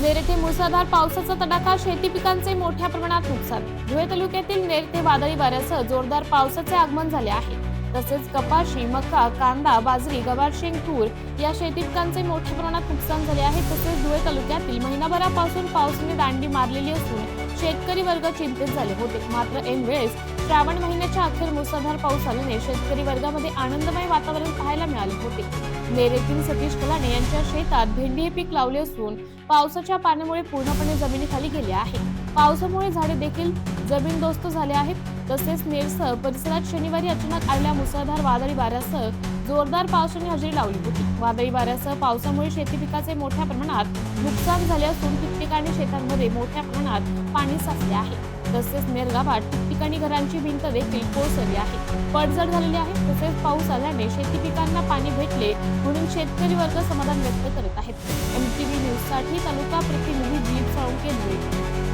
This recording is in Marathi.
नेर येथे मुसळधार पावसाचा तडाखा शेती पिकांचे मोठ्या प्रमाणात नुकसान. धुळे तालुक्यातील नेर वादळी वाऱ्यासह जोरदार पावसाचे आगमन झाले आहे. तसेच कपाशी मका कांदा बाजरी गवार शेंग तूर या शेती पिकांचे मोठ्या प्रमाणात नुकसान झाले आहे. तसेच धुळे तालुक्यातील महिनाभरापासून पावसाने दांडी मारलेली असून शेतकरी वर्ग चिंतित झाले होते. मात्र ऐन वेळेस श्रावण महिन्याच्या अखेर मुसळधार पाऊस आल्याने शेतकरी वर्गामध्ये आनंदमय वातावरण पाहायला मिळाले होते. नेरेतील सतीश कलाने यांच्या शेतात भेंडी हे पीक लावले असून पावसाच्या पाण्यामुळे पूर्णपणे जमिनीखाली गेले आहे पावसामुळे झाडे देखील जमीनदोस्त झाले आहेत. तसेच नेरसह परिसरात शनिवारी अचानक आलेल्या मुसळधार वादळी वाऱ्यासह जोरदार पावसाने हजेरी लावली होती. वादळी वाऱ्यासह पावसामुळे शेती पिकाचे मोठ्या प्रमाणात नुकसान झाले असून ठिकठिकाणी शेतांमध्ये मोठ्या प्रमाणात पाणी साचले आहे. तसेच मेलगावात ठिकठिकाणी घरांची भिंत देखील कोसळली आहे. पडझड झालेली आहे तसेच पाऊस आल्याने शेती पिकांना पाणी भेटले म्हणून शेतकरी वर्ग समाधान व्यक्त करत आहेत. एमटीव्ही न्यूजसाठी तालुका प्रतिनिधी